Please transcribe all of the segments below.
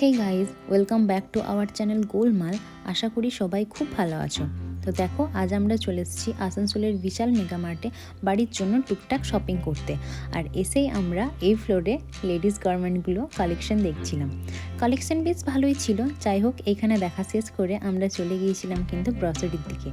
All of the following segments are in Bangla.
Hey guys welcome back to our channel Golmaal আশা করি সবাই খুব ভালো আছো। তো দেখো, আজ আমরা চলে এসেছি আসানসোলের বিশাল মেগামার্টে বাড়ির জন্য টুকটাক শপিং করতে। আর এসেই আমরা এই ফ্লোরে লেডিস গার্মেন্টগুলো কালেকশন দেখছিলাম। কালেকশন বেশ ভালোই ছিল। যাই হোক, এইখানে দেখা শেষ করে আমরা চলে গিয়েছিলাম কিন্তু গ্রসারির দিকে।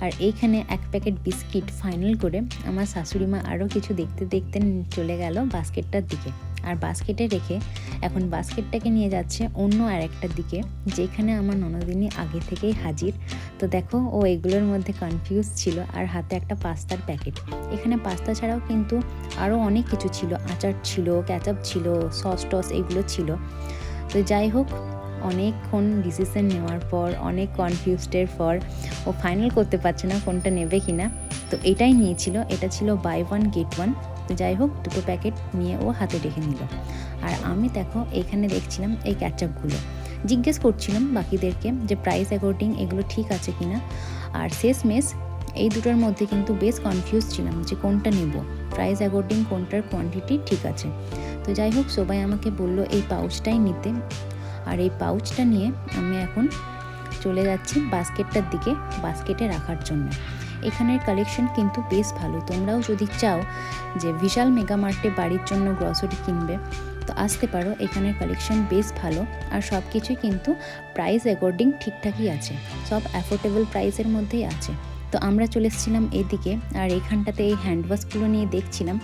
আর এইখানে এক প্যাকেট বিস্কিট ফাইনাল করে আমার শাশুড়ি মা আরও কিছু দেখতে দেখতে চলে গেল বাস্কেটটার দিকে। আর বাস্কেটে রেখে এখন বাস্কেটটাকে নিয়ে যাচ্ছে অন্য আর একটার দিকে, যেখানে আমার ননদিনী আগে থেকেই হাজির। তো দেখো, ও এগুলোর মধ্যে কনফিউজ ছিল আর হাতে একটা পাস্তার প্যাকেট এখানে পাস্তা ছাড়াও কিন্তু আরও অনেক কিছু ছিল। আচার ছিল ক্যাচআপ ছিল সস টস এগুলো ছিল। তো যাই হোক, অনেকক্ষণ ডিসিশন নেওয়ার পর, অনেক কনফিউজডের পর, ও ফাইনাল করতে পারছে না কোনটা নেবে কিনা। তো এটাই নিয়েছিল, এটা ছিল বাই ওয়ান গেট ওয়ান তো যাই হোক, দুটো প্যাকেট নিয়ে ও হাতে রেখে নিল। আর আমি দেখো, এখানে দেখছিলাম এই ক্যাচআপগুলো জিজ্ঞেস করছিলাম বাকিদেরকে যে প্রাইস অ্যাকর্ডিং এগুলো ঠিক আছে কি না আর শেষ মেস এই দুটোর মধ্যে কিন্তু বেশ কনফিউজ ছিলাম যে কোনটা নেব। প্রাইস অ্যাকর্ডিং কোনটার কোয়ান্টিটি ঠিক আছে। তো যাই হোক, সবাই আমাকে বলল এই পাউচটাই নিতে। আর এই পাউচটা নিয়ে আমি এখন চলে যাচ্ছি বাস্কেটটার দিকে, বাস্কেটে রাখার জন্য। এখানের কালেকশন কিন্তু বেশ ভালো। তোমরাও যদি চাও যে বিশাল মেগা মার্টে বাড়ির জন্য গ্রসারি কিনবে তো আসতে পারো, এখানের কালেকশন বেশ ভালো। আর সব কিছুই কিন্তু প্রাইস অ্যাকর্ডিং ঠিকঠাকই আছে। সব অ্যাফোর্ডেবল প্রাইসের মধ্যেই আছে। তো আমরা চলে এসেছিলাম এদিকে, আর এইখানটাতে এই হ্যান্ড ওয়াশগুলো নিয়ে দেখছিলাম,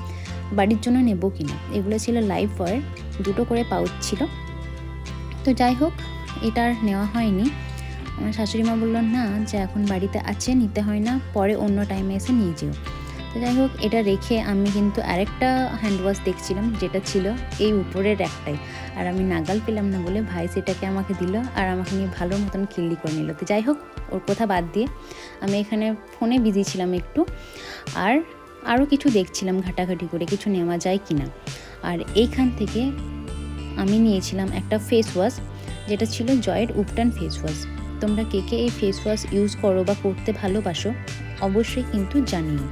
বাড়ির জন্য নেব কিনা। এগুলো ছিল লাইফ ওয়ার দুটো করে পাউচ ছিল। তো যাই হোক, এটা আর নেওয়া হয়নি। আমার শাশুড়ি মা বলল, না, যে এখন বাড়িতে আছে, নিতে হয় না, পরে অন্য টাইমে এসে নিয়ে যেও। তো যাই হোক, এটা রেখে আমি কিন্তু আরেকটা হ্যান্ড ওয়াশ দেখছিলাম, যেটা ছিল এই উপরের একটাই। আর আমি নাগাল পেলাম না বলে ভাই সেটাকে আমাকে দিল আর আমাকে নিয়ে ভালো মতন খিল্লি করে নিল। তো যাই হোক, ওর কথা বাদ দিয়ে আমি এখানে ফোনে বিজি ছিলাম একটু আর আরও কিছু দেখছিলাম ঘাটাঘাটি করে, কিছু নেওয়া যায় কি না আর এইখান থেকে আমি নিয়েছিলাম একটা ফেস ওয়াশ যেটা ছিল জয়ের উপটান ফেস ওয়াশ তোমরা কে কে এই ফেস ওয়াশ ইউজ করো বা করতে ভালোবাসো, অবশ্যই কিন্তু জানিও।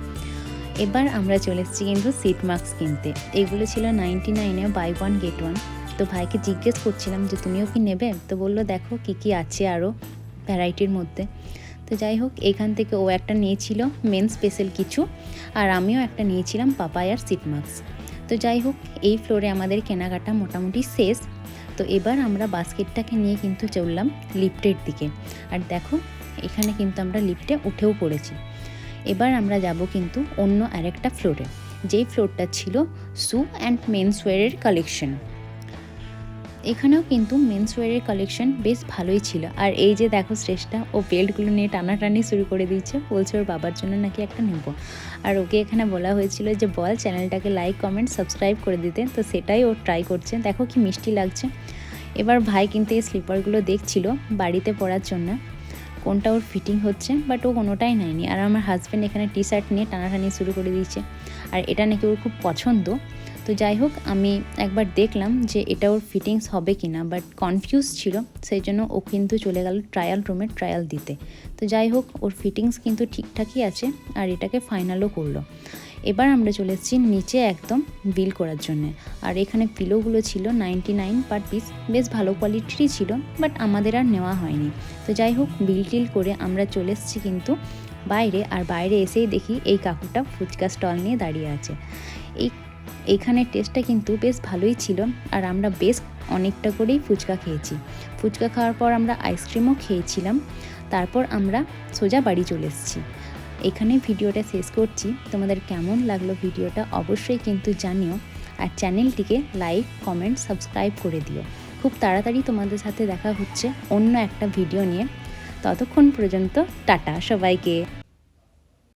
এবার আমরা চলে এসেছি কিন্তু সিট মাস্ক কিনতে। এগুলো ছিল নাইনটি নাইনে বাই ওয়ান গেট ওয়ান তো ভাইকে জিজ্ঞেস করছিলাম যে, তুমিও কি নেবে? তো বলল, দেখো কী কী আছে আরও ভ্যারাইটির মধ্যে। তো যাই হোক, এখান থেকে ও একটা নিয়েছিল মেন স্পেশাল কিছু, আর আমিও একটা নিয়েছিলাম পাপায়ার সিট মাস্ক তো যাই হোক, এই ফ্লোরে আমাদের কেনাকাটা মোটামুটি শেষ। তো এবার আমরা বাস্কেটটাকে নিয়ে কিন্তু চললাম লিফটের দিকে। আর দেখো, এখানে কিন্তু আমরা লিফটে উঠেও পড়েছি। এবার আমরা যাব কিন্তু অন্য আরেকটা ফ্লোরে যেই ফ্লোরটা ছিল সু অ্যান্ড মেন্সওয়্যারের কালেকশন এখানেও কিন্তু মেন্সওয়্যারের কালেকশন বেশ ভালোই ছিল। আর এই যে দেখো শ্রেষ্ঠা ও বেল্টগুলো নিয়ে টানাটানি শুরু করে দিয়েছে। বলছে ওর বাবার জন্য নাকি একটা নেব। আর ওকে এখানে বলা হয়েছিল যে, বল চ্যানেলটাকে লাইক কমেন্ট সাবস্ক্রাইব করে দিতে। তো সেটাই ও ট্রাই করছে। দেখো কি মিষ্টি লাগছে। এবার ভাই কিন্তু এই স্লিপারগুলো দেখছিল বাড়িতে পড়ার জন্য। কোনটা ওর ফিটিং হচ্ছে বাট ও কোনোটাই নেয়নি। আর আমার হাজব্যান্ড এখানে টি শার্ট নিয়ে টানাটানি শুরু করে দিয়েছে। আর এটা নাকি ওর খুব পছন্দ। তো যাই হোক, আমি একবার দেখলাম যে এটা ওর ফিটিংস হবে কি না বাট কনফিউজ ছিল, সেই জন্য ও কিন্তু চলে গেল ট্রায়াল রুমে ট্রায়াল দিতে। তো যাই হোক, ওর ফিটিংস কিন্তু ঠিকঠাকই আছে আর এটাকে ফাইনালও করল। এবার আমরা চলে এসেছি নিচে একদম বিল করার জন্য। আর এখানে পিলোগুলো ছিল নাইনটি নাইন পার পিস বেশ ভালো কোয়ালিটিরই ছিল বাট আমাদের আর নেওয়া হয়নি। তো যাই হোক বিল টিল করে আমরা চলে এসেছি কিন্তু বাইরে, আর বাইরে এসেই দেখি এই কাকুটা ফুচকা স্টল নিয়ে দাঁড়িয়ে আছে। এই এইখানে টেস্টটা কিন্তু বেশ ভালোই ছিল আর আমরা বেশ অনেকটা করেই ফুচকা খেয়েছি। ফুচকা খাওয়ার পর আমরা আইসক্রিমও খেয়েছিলাম। তারপর আমরা সোজা বাড়ি চলে এসেছি। এখানে ভিডিওটা শেষ করছি। তোমাদের কেমন লাগল ভিডিওটা অবশ্যই কিন্তু জানিও। আর চ্যানেলটিকে লাইক কমেন্ট সাবস্ক্রাইব করে দিও। খুব তাড়াতাড়ি তোমাদের সাথে দেখা হচ্ছে অন্য একটা ভিডিও নিয়ে। ততক্ষণ পর্যন্ত টাটা সবাইকে।